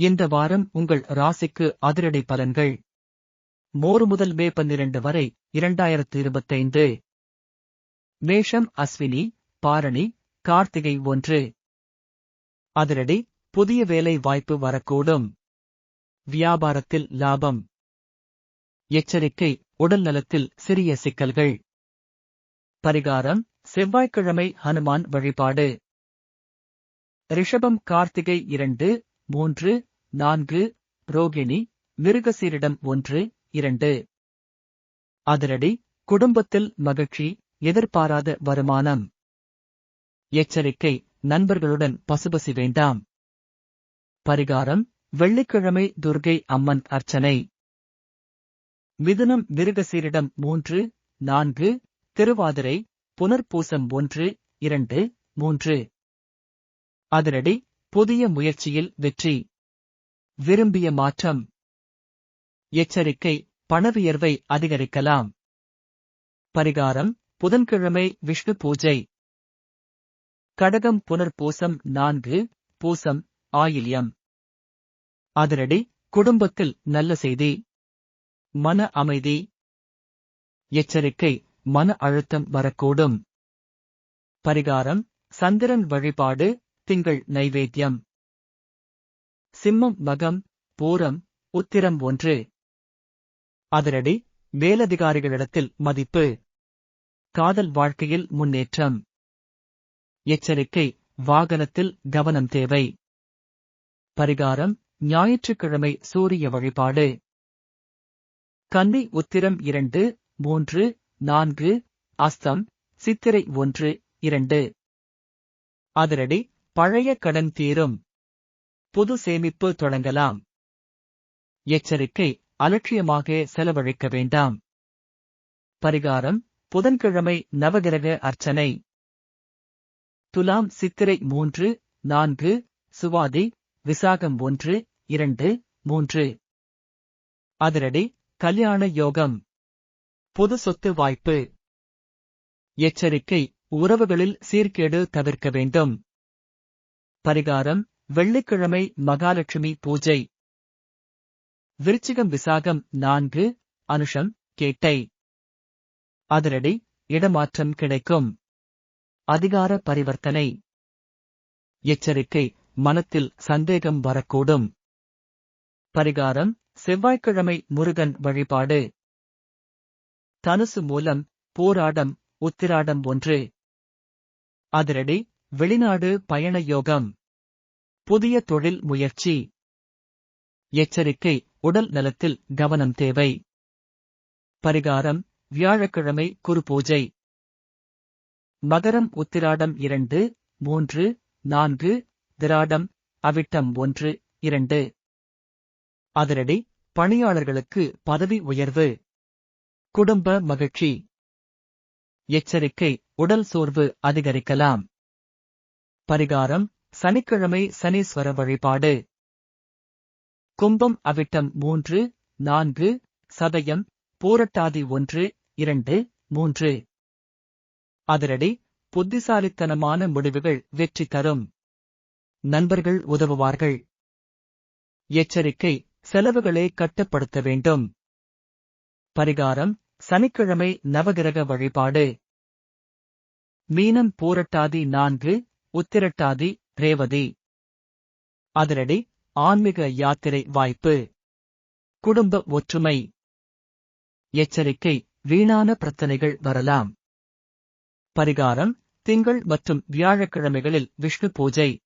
இந்த வாரம் உங்கள் ராசிக்கு அதிரடி பலன்கள். மோறு முதல் மே பன்னிரண்டு வரை இரண்டாயிரத்து இருபத்தைந்து. மேஷம் அஸ்வினி பாரணி கார்த்திகை ஒன்று. அதிரடி புதிய வேலை வாய்ப்பு வரக்கூடும். வியாபாரத்தில் லாபம். எச்சரிக்கை உடல் நலத்தில் சிறிய சிக்கல்கள். பரிகாரம் செவ்வாய்க்கிழமை ஹனுமான் வழிபாடு. ரிஷபம் கார்த்திகை இரண்டு மூன்று நான்கு ரோகிணி மிருகசீரிடம் ஒன்று இரண்டு. அதிரடி குடும்பத்தில் மகிழ்ச்சி எதிர்பாராத வருமானம். எச்சரிக்கை நண்பர்களுடன் பசுபசி வேண்டாம். பரிகாரம் வெள்ளிக்கிழமை துர்கை அம்மன் அர்ச்சனை. மிதுனம் மிருகசீரிடம் மூன்று நான்கு திருவாதிரை புனர்பூசம் ஒன்று இரண்டு மூன்று. அதிரடி புதிய முயற்சியில் வெற்றி. விரும்பிய மாற்றம். எச்சரிக்கை பணவியர்வை அதிகரிக்கலாம். பரிகாரம் புதன்கிழமை விஷ்ணு பூஜை. கடகம் புனர்பூசம் நான்கு பூசம் ஆயில்யம். அதிரடி குடும்பத்தில் நல்ல செய்தி. மன அமைதி. எச்சரிக்கை மன அழுத்தம் வரக்கூடும். பரிகாரம் சந்திரன் வழிபாடு திங்கள் நைவேத்தியம். சிம்மம் மகம் பூரம் உத்திரம் ஒன்று. அதிரடி மேலதிகாரிகளிடத்தில் மதிப்பு. காதல் வாழ்க்கையில் முன்னேற்றம். எச்சரிக்கை வாகனத்தில் கவனம் தேவை. பரிகாரம் ஞாயிற்றுக்கிழமை சூரிய வழிபாடு. கன்னி உத்திரம் இரண்டு மூன்று நான்கு அஸ்தம் சித்திரை ஒன்று இரண்டு. அதிரடி பழைய கடன் தீரும். புது சேமிப்பு தொடங்கலாம். எச்சரிக்கை அலட்சியமாக செலவழிக்க வேண்டாம். பரிகாரம் புதன்கிழமை நவகிரக அர்ச்சனை. துலாம் சித்திரை மூன்று நான்கு சுவாதி விசாகம் ஒன்று இரண்டு மூன்று. அதிரடி கல்யாண யோகம். பொது சொத்து வாய்ப்பு. எச்சரிக்கை உறவுகளில் சீர்கேடு தவிர்க்க வேண்டும். பரிகாரம் வெள்ளிக்கிழமை மகாலட்சுமி பூஜை. விருச்சிகம் விசாகம் நான்கு அனுஷம் கேட்டை. அதிரடி இடமாற்றம் கிடைக்கும். அதிகார பரிவர்த்தனை. எச்சரிக்கை மனத்தில் சந்தேகம் வரக்கூடும். பரிகாரம் செவ்வாய்க்கிழமை முருகன் வழிபாடு. தனுசு மூலம் போராடம் உத்திராடம் ஒன்று. அதிரடி வெளிநாடு பயண யோகம். புதிய தொழில் முயற்சி. எச்சரிக்கை உடல் நலத்தில் கவனம் தேவை. பரிகாரம் வியாழக்கிழமை குரு பூஜை. மகரம் உத்திராடம் இரண்டு மூன்று நான்கு திராடம் அவிட்டம் ஒன்று இரண்டு. அதிரடி பணியாளர்களுக்கு பதவி உயர்வு. குடும்ப மகிழ்ச்சி. எச்சரிக்கை உடல் சோர்வு அதிகரிக்கலாம். பரிகாரம் சனிக்கிழமை சனீஸ்வர வழிபாடு. கும்பம் அவிட்டம் மூன்று நான்கு சதயம் பூரட்டாதி ஒன்று இரண்டு மூன்று. அதிரடி புத்திசாலித்தனமான முடிவுகள் வெற்றி தரும். நண்பர்கள் உதவுவார்கள். எச்சரிக்கை செலவுகளை கட்டுப்படுத்த வேண்டும். பரிகாரம் சனிக்கிழமை நவகிரக வழிபாடு. மீனம் பூரட்டாதி நான்கு உத்திரட்டாதி ரேவதி அதிரடி ஆன்மீக யாத்திரை வாய்ப்பு. குடும்ப ஒற்றுமை. எச்சரிக்கை வீணான பிரச்சனைகள் வரலாம். பரிகாரம் திங்கள் மற்றும் வியாழக்கிழமைகளில் விஷ்ணு பூஜை.